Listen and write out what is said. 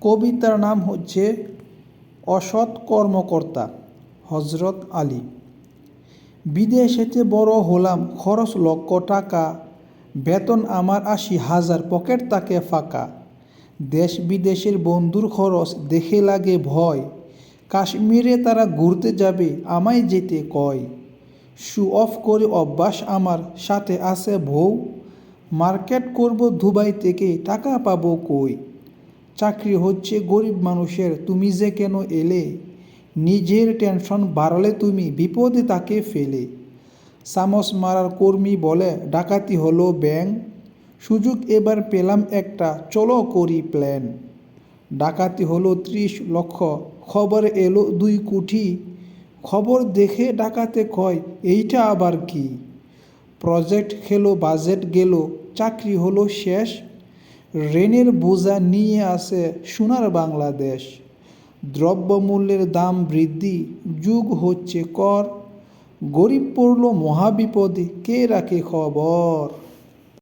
কবিতার নাম হচ্ছে অসৎ কর্মকর্তা হজরত আলী। বিদেশেতে বড় হলাম, খরচ লক্ষ টাকা, বেতন আমার আশি হাজার, পকেট তাকে ফাঁকা। দেশ বিদেশের বন্ধুর খরচ দেখে লাগে ভয়, কাশ্মীরে তারা ঘুরতে যাবে আমায় যেতে কয়। শু অফ করে অভ্যাস আমার, সাথে আছে বউ, মার্কেট করব দুবাই থেকে, টাকা পাবো কই? চাকরি হচ্ছে গরিব মানুষের, তুমি যে কেন এলে? নিজের টেনশন বাড়ালে তুমি, বিপদে তাকে ফেলে। সামস মারার কর্মী বলে, ডাকাতি হলো ব্যাং। সুযোগ এবার পেলাম একটা, চলো করি প্ল্যান ডাকাতি হলো ত্রিশ লক্ষ, খবর এলো দুই কোটি খবর দেখে ডাকাতে কয়, এইটা আবার কি? প্রজেক্ট খেলো বাজেট গেল, চাকরি হলো শেষ। রেনের বোঝা নিয়ে আসে সোনার বাংলাদেশ। দ্রব্যমূল্যের দাম বৃদ্ধি, যুগ হচ্ছে কর। গরিব পড়ল মহাবিপদে, কে রাখে খবর?